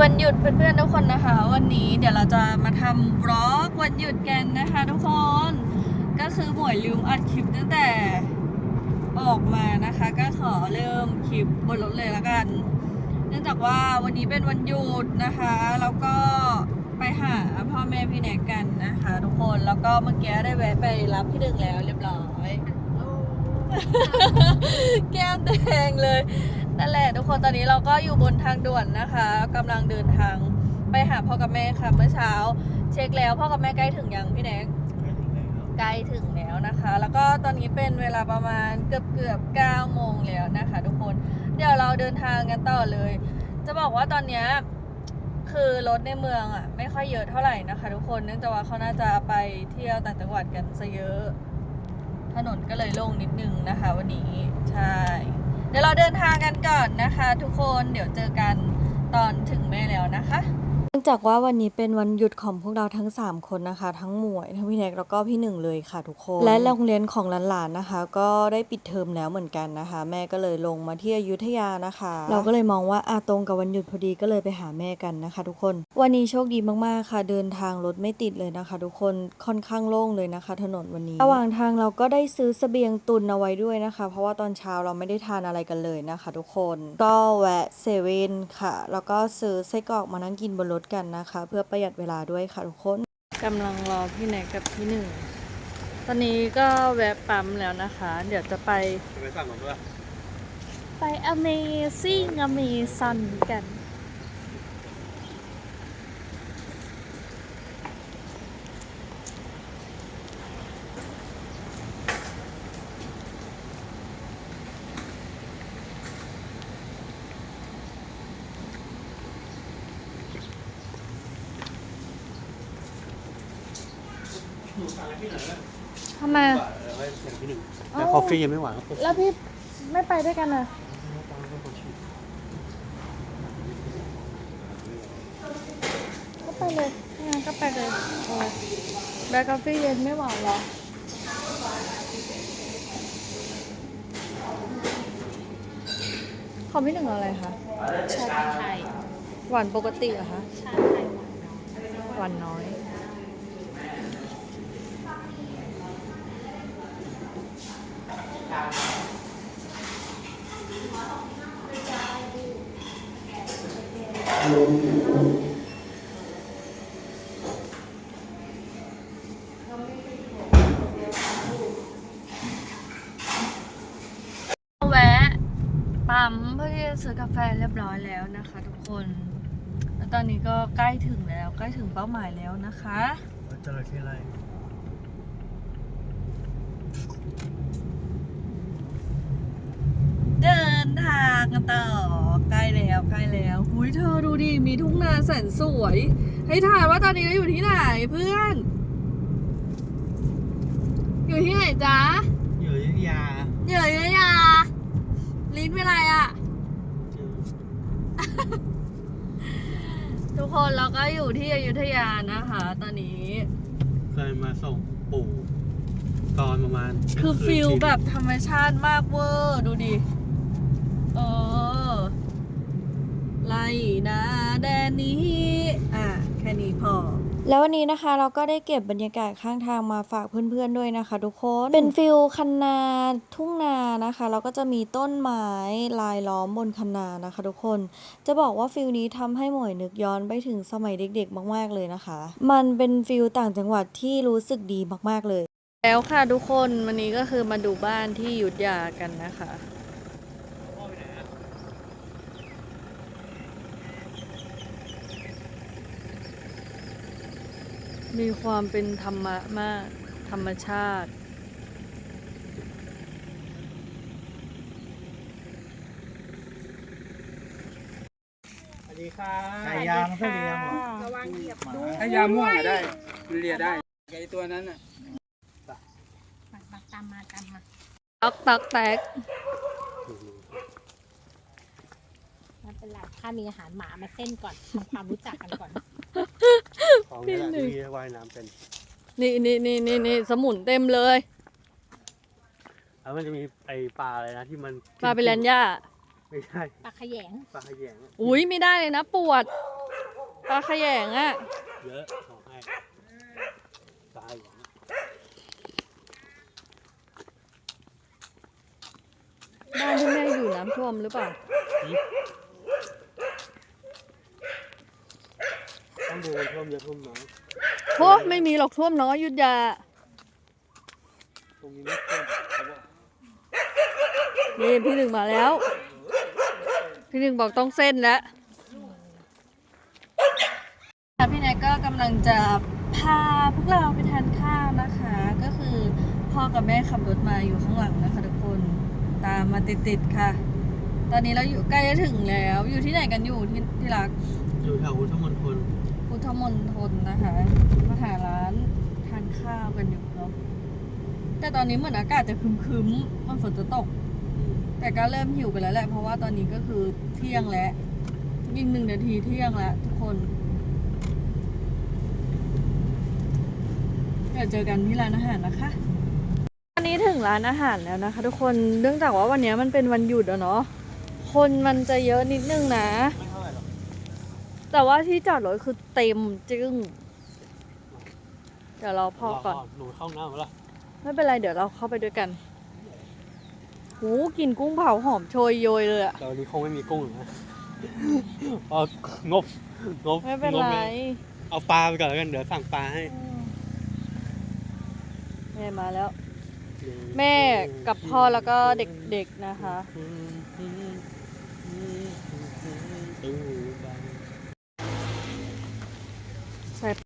วันหยุดเพื่อนๆทุกคนนะคะ วันนี้เดี๋ยวเราจะมาทำบล็อกวันหยุดกันนะคะทุกคน ก็คือหมวยลืมอัดคลิปตั้งแต่ออกมานะคะ ก็ขอเริ่มคลิปบนรถเลยละกัน เนื่องจากว่าวันนี้เป็นวันหยุดนะคะ แล้วก็ไปหาพ่อแม่พี่แนกกันนะคะ ทุกคนแล้วก็เมื่อกี้ได้แวะไปรับพี่ดึกแล้วเรียบร้อยแก้มแดงเลย นั่นแหละทุกคนตอนนี้เราก็อยู่บนทางด่วนนะคะกำลังเดินทางไปหาพ่อกับแม่ค่ะเมื่อเช้า เช็คแล้วพ่อกับแม่ใกล้ถึงยังพี่แนกใกล้ถึงแล้วนะคะ แล้วก็ตอนนี้เป็นเวลาประมาณเกือบเกือบเก้าโมงแล้วนะคะ ทุกคนเดี๋ยวเราเดินทางกันต่อเลย จะบอกว่าตอนเนี้ยคือรถในเมืองอะไม่ค่อยเยอะเท่าไหร่นะคะ ทุกคนเนื่องจากว่าเขาน่าจะไปเที่ยวต่างจังหวัดกันซะเยอะ ถนนก็เลยโล่งนิดนึงนะคะ วันนี้ใช่ เดี๋ยวเราเดินทางกันก่อนนะคะ ทุกคนเดี๋ยวเจอกันตอนถึงแม่แล้วนะคะ องจากว่าวันนี้เป็นวันหยุดของพวกเราทั้ง 3 คนนะคะ ทั้งหมวยทั้งพี่แน็กแล้วก็พี่หนึ่งเลยค่ะทุกคน และโรงเรียนของหลานๆนะคะ ก็ได้ปิดเทอมแล้วเหมือนกันนะคะ แม่ก็เลยลงมาที่อยุธยานะคะ เราก็เลยมองว่าอาตรงกับวันหยุดพอดีก็เลยไปหาแม่กันนะคะ ทุกคน วันนี้โชคดีมากๆค่ะ เดินทางรถไม่ติดเลยนะคะ ทุกคนค่อนข้างโล่งเลยนะคะ ถนนวันนี้ ระหว่างทางเราก็ได้ซื้อเสบียงตุนเอาไว้ด้วยนะคะ เพราะว่าตอนเช้าเราไม่ได้ทานอะไรกันเลยนะคะ ทุกคน ก็แวะเซเว่นค่ะ แล้วก็ซื้อไส้กรอกมานั่งกินบนรถกันนะคะ เพื่อประหยัดเวลาด้วยค่ะทุกคนกำลังรอพี่แนกกับพี่หนึ่ง ตอนนี้ก็แวะปั๊มแล้วนะคะ เดี๋ยวจะไปจะไปสั่งผมด้วยไป Amazing Amazon กัน สั่งอะไรพี่หน่อยนะ ทำไมอะเดี๋ยวไว้อย่างพี่หนึ่งเอ้าแต่คอฟฟี่ยังไม่หวานครับแล้วพี่ไม่ไปด้วยกันเหรอก็ไปเลยงั้นก็ไปเลยโอ้ยแบล็คกาแฟเย็นไม่หวานเหรอ ของพี่หนึ่งเอาอะไรคะ ชาไทย หวานปกติเหรอคะ ชาไทยหวานหวานน้อย แวะปั๊มเพื่อที่จะซื้อกาแฟเรียบร้อยแล้วนะคะ ทุกคน แล้วตอนนี้ก็ใกล้ถึงแล้ว ใกล้ถึงเป้าหมายแล้วนะคะจระเข้ไล่เดินทางกันต่อใกล้แล้วใกล้แล้วหุยเธอดูดิ มีทุ่งนาแสนสวย ให้ถ่ายว่าตอนนี้เราอยู่ที่ไหนเพื่อน อยู่ที่ไหนจ๊ะอยู่อยุธยาเหยื่อเยอะยา ลิ้นเป็นไรอะทุกคนเราก็อยู่ที่อยุธยานะคะ ตอนนี้ เคยมาส่งปู่ตอนประมาณ คือฟิลแบบธรรมชาติมากเวอร์ ดูดิ เออ ไล่นะแดนนี้ อะแค่นี้พอแล้ววันนี้นะคะเราก็ได้เก็บบรรยากาศข้างทางมาฝากเพื่อนๆด้วยนะคะ ทุกคนเป็นฟิลคันนาทุ่งนานะคะแล้วก็จะมีต้นไม้ลายล้อมบนคันนานะคะ ทุกคนจะบอกว่าฟิลนี้ทำให้หมวยนึกย้อนไปถึงสมัยเด็กๆ มากๆเลยนะคะ มันเป็นฟิลต่างจังหวัดที่รู้สึกดีมากๆเลย แล้วค่ะทุกคนวันนี้ก็คือมาดูบ้านที่อยุธยากันนะคะ มีความเป็นธรรมะมาก ธรรมชาติ สวัสดีครับไก่ยางไม่ค่อยเลี้ยงหรอระวังเหยียบดูถ้ายางม่วงอะได้มันเลียได้ไก่ตัวนั้นอะมามาตามมาตามมาตักตักแตกไม่เป็นไรถ้ามีอาหารหมามาเส้นก่อนทำความรู้จักกันก่อน ของนี่แหละที่ว่ายน้ำเป็น นี่นี่นี่นี่นี่สมุนเต็มเลย แล้วมันจะมีไอปลาอะไรนะที่มันปลาไปแลนย่าไม่ใช่ปลาขยงปลาขยงอุ้ยไม่ได้เลยนะปวด ปลาขยงอะเยอะขอให้ตายอย่างนี้บ้านที่แม่อยู่น้ำท่วมหรือเปล่า ต้องดูมันท่วมเยอะท่วมน้อยโอ้ไม่มีหรอกท่วมน้อยหยุดยา ตรงนี้ไม่ท่วมเขาบอกนี่พี่หนึ่งมาแล้ว พี่หนึ่งบอกต้องเส้นแล้วพี่แนกก็กำลังจะพาพวกเราไปทานข้าวนะคะ ก็คือพ่อกับแม่ขับรถมาอยู่ข้างหลังนะคะทุกคนตามมาติดๆค่ะ ตอนนี้เราอยู่ใกล้จะถึงแล้ว อยู่ที่ไหนกันอยู่ที่ที่รักอยู่แถวพุทธมณฑลพุท ธมณฑลนะคะมาหาร้านทานข้าวกันอยู่เนาะแต่ตอนนี้เหมือนอากาศจะคึมๆมันฝนจะตก แต่ก็เริ่มหิวกันแล้วแหละ เพราะว่าตอนนี้ก็คือเที่ยงแล้วยิ่งหนึ่งนาทีเที่ยงแล้วทุกคนเดี๋ยวเจอกันที่ร้านอาหารนะคะวันนี้ถึงร้านอาหารแล้วนะคะ ทุกคนเนื่องจากว่าวันนี้มันเป็นวันหยุดอะเนาะคนมันจะเยอะนิดนึงนะ แต่ว่าที่จอดรถคือเต็มจึ้ง เดี๋ยวเราพอก่อนรหนูเข้าน้ำแล้วไม่เป็นไร เดี๋ยวเราเข้าไปด้วยกันหูกลินกุ้งเผาหอมโชยโยยเลยอะแต่วันนี้คงไม่มีกุ้งหรอกนะเพราะงบงบไม่เป็นงบไร เอาปลาไปก่อนแล้วกัน เดี๋ยวสั่งปลาให้ แม่มาแล้ว แม่กับพ่อแล้วก็เด็กๆนะคะ ใส่